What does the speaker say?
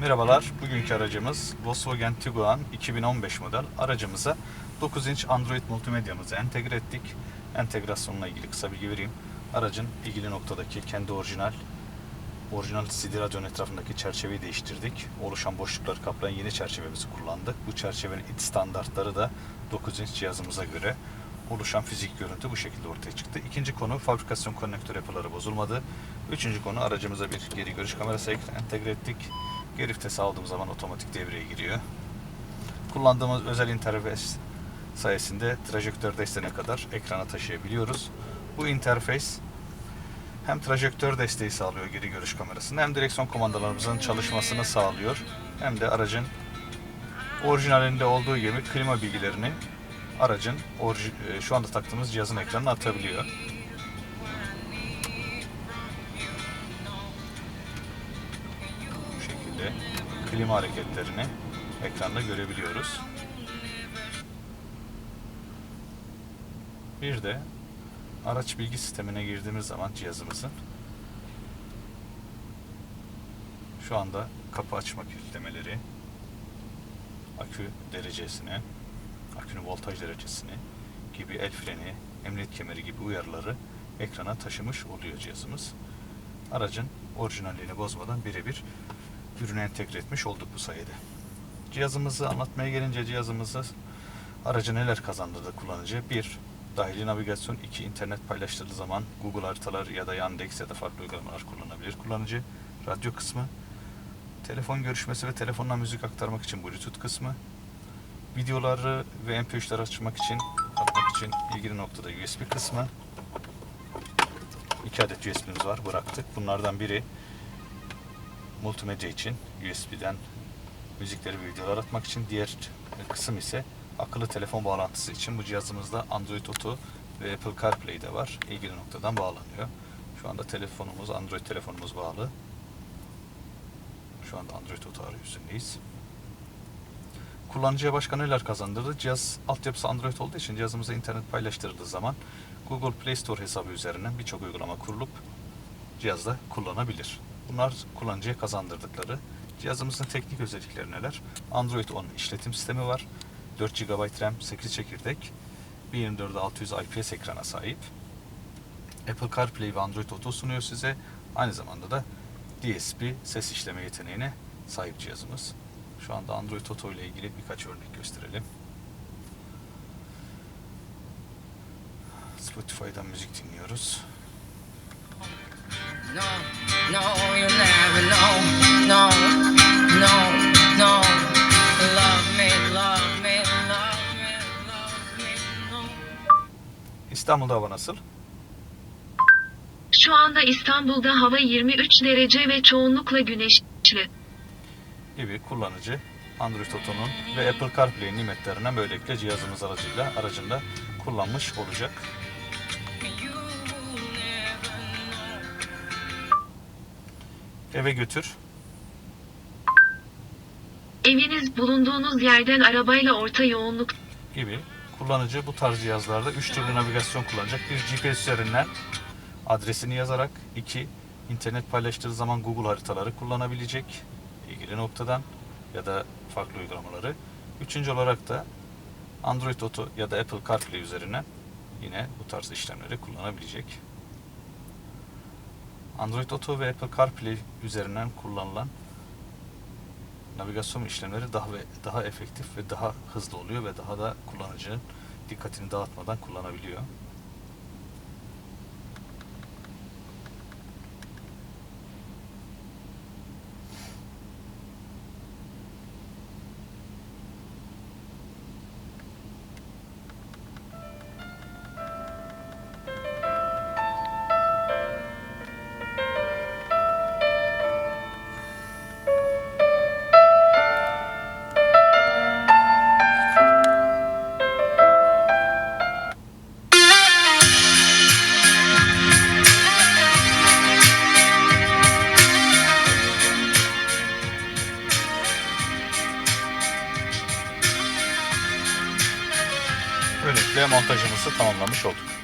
Merhabalar, bugünkü aracımız Volkswagen Tiguan 2015 model. Aracımıza 9 inç Android multimedyamızı entegre ettik. Entegrasyonla ilgili kısa bilgi vereyim. Aracın ilgili noktadaki kendi orijinal orijinal CD radyonun etrafındaki çerçeveyi değiştirdik. Oluşan boşlukları kaplayan yeni çerçevemizi kullandık. Bu çerçevenin iç standartları da 9 inç cihazımıza göre oluşan fizik görüntü bu şekilde ortaya çıktı. İkinci konu fabrikasyon konnektör yapıları bozulmadı. Üçüncü konu aracımıza bir geri görüş kamerası entegre ettik. Geri vitesi aldığım zaman otomatik devreye giriyor. Kullandığımız özel interfeys sayesinde trajektör desteğine kadar ekrana taşıyabiliyoruz. Bu interfeys hem trajektör desteği sağlıyor geri görüş kamerasında hem direksiyon kumandalarımızın çalışmasını sağlıyor. Hem de aracın orijinalinde olduğu gibi klima bilgilerini aracın e, şu anda taktığımız cihazın ekranına atabiliyor. Klima hareketlerini ekranda görebiliyoruz. Bir de araç bilgi sistemine girdiğimiz zaman cihazımızın şu anda kapı açma kilitlemeleri, akü derecesini, akünün voltaj derecesini gibi el freni, emniyet kemeri gibi uyarıları ekrana taşımış oluyor cihazımız. Aracın orijinalliğini bozmadan birebir ürüne entegre etmiş olduk bu sayede. Cihazımızı anlatmaya gelince cihazımızı aracı neler kazandırdı kullanıcı? 1. Dahili navigasyon 2. internet paylaştırdığı zaman Google haritalar ya da Yandex ya da farklı uygulamalar kullanabilir kullanıcı. Radyo kısmı, telefon görüşmesi ve telefonla müzik aktarmak için Bluetooth kısmı, videoları ve MP3'leri açmak için atmak için ilgili noktada USB kısmı. İki adet USB'miz var bıraktık. Bunlardan biri multimedya için USB'den müzikleri ve videolar atmak için diğer kısım ise akıllı telefon bağlantısı için bu cihazımızda Android Auto ve Apple CarPlay de var. İlgili noktadan bağlanıyor. Şu anda telefonumuz, Android telefonumuz bağlı. Şu anda Android Auto arayüzündeyiz. Kullanıcıya başka neler kazandırdı? Cihaz altyapısı Android olduğu için cihazımıza internet paylaştırıldığı zaman Google Play Store hesabı üzerinden birçok uygulama kurulup cihazda kullanabilir. Bunlar kullanıcıya kazandırdıkları. Cihazımızın teknik özellikleri neler? Android 10 işletim sistemi var. 4 GB RAM, 8 çekirdek, 1.24'e 600 IPS ekrana sahip. Apple CarPlay ve Android Auto sunuyor size. Aynı zamanda da DSP ses işleme yeteneğine sahip cihazımız. Şu anda Android Auto ile ilgili birkaç örnek gösterelim. Spotify'dan müzik dinliyoruz. İstanbul'da hava nasıl? Şu anda İstanbul'da hava 23 derece ve çoğunlukla güneşli. gibi kullanıcı Android Auto'nun ve Apple CarPlay nimetlerinden böylelikle cihazımız aracıyla aracında kullanmış olacak. Eve götür. Eviniz bulunduğunuz yerden arabayla orta yoğunluk gibi kullanıcı bu tarz cihazlarda 3 türlü navigasyon kullanacak. Bir GPS üzerinden adresini yazarak, iki internet paylaştığı zaman Google haritaları kullanabilecek ilgili noktadan ya da farklı uygulamaları. Üçüncü olarak da Android Auto ya da Apple CarPlay üzerinden yine bu tarz işlemleri kullanabilecek. Android Auto ve Apple CarPlay üzerinden kullanılan navigasyon işlemleri daha ve daha efektif ve daha hızlı oluyor ve daha da kullanıcının dikkatini dağıtmadan kullanabiliyor. Böylelikle montajımızı tamamlamış olduk.